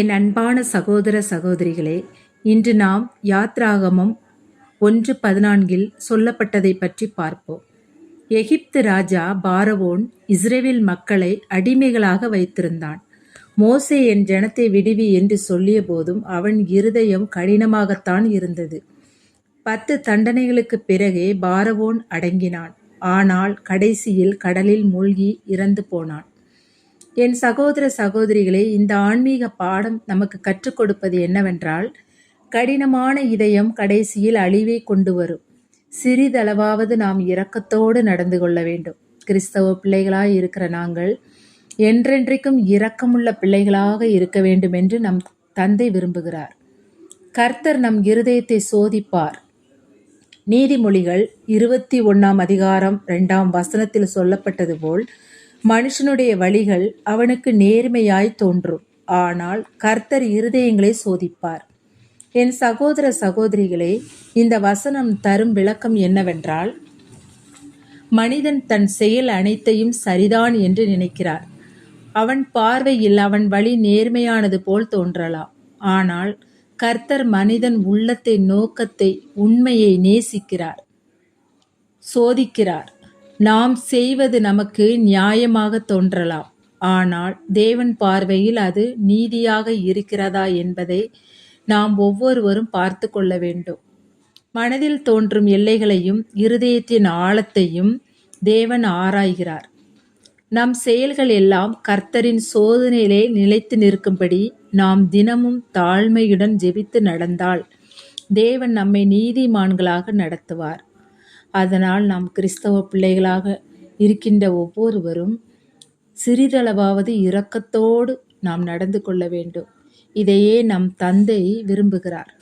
என் அன்பான சகோதர சகோதரிகளே இன்று நாம் யாத்ராகமம் ஒன்று பதினான்கில் சொல்லப்பட்டதை பற்றி பார்ப்போம். எகிப்து ராஜா பாரவோன் இஸ்ரேவில் மக்களை அடிமைகளாக வைத்திருந்தான். மோசே என் ஜனத்தை விடுவி என்று சொல்லிய போதும் அவன் இருதயம் கடினமாகத்தான் இருந்தது. பத்து தண்டனைகளுக்கு பிறகே பாரவோன் அடங்கினான். ஆனால் கடைசியில் கடலில் மூழ்கி இறந்து போனான். என் சகோதர சகோதரிகளே இந்த ஆன்மீக பாடம் நமக்கு கற்றுக் கொடுப்பது என்னவென்றால் கடினமான இதயம் கடைசியில் அழிவை கொண்டு வரும். சிறிதளவாவது நாம் இரக்கத்தோடு நடந்து கொள்ள வேண்டும். கிறிஸ்தவ பிள்ளைகளாய் இருக்கிற நாங்கள் என்றென்றைக்கும் இரக்கமுள்ள பிள்ளைகளாக இருக்க வேண்டும் என்று நம் தந்தை விரும்புகிறார். கர்த்தர் நம் இருதயத்தை சோதிப்பார். நீதிமொழிகள் இருபத்தி ஒன்றாம் அதிகாரம் ரெண்டாம் வசனத்தில் சொல்லப்பட்டது போல் மனுஷனுடைய வழிகள் அவனுக்கு நேர்மையாய் தோன்றும். ஆனால் கர்த்தர் இருதயங்களை சோதிப்பார். என் சகோதர சகோதரிகளே இந்த வசனம் தரும் விளக்கம் என்னவென்றால் மனிதன் தன் செயல் அனைத்தையும் சரிதான் என்று நினைக்கிறார். அவன் பார்வையில் அவன் வழி நேர்மையானது போல் தோன்றலாம். ஆனால் கர்த்தர் மனிதன் உள்ளத்தை நோக்கத்தை உண்மையை நேசிக்கிறார் சோதிக்கிறார். நாம் செய்வது நமக்கு நியாயமாக தோன்றலாம். ஆனால் தேவன் பார்வையில் அது நீதியாக இருக்கிறதா என்பதை நாம் ஒவ்வொருவரும் பார்த்து கொள்ள வேண்டும். மனதில் தோன்றும் எல்லைகளையும் இருதயத்தின் ஆழத்தையும் தேவன் ஆராய்கிறார். நம் செயல்கள் எல்லாம் கர்த்தரின் சோதனையிலே நிலைத்து நிற்கும்படி நாம் தினமும் தாழ்மையுடன் ஜெபித்து நடந்தால் தேவன் நம்மை நீதிமான்களாக நடத்துவார். அதனால் நாம் கிறிஸ்தவ பிள்ளைகளாக இருக்கின்ற ஒவ்வொருவரும் சிறிதளவாவது இரக்கத்தோடு நாம் நடந்து கொள்ள வேண்டும். இதையே நம் தந்தை விரும்புகிறார்.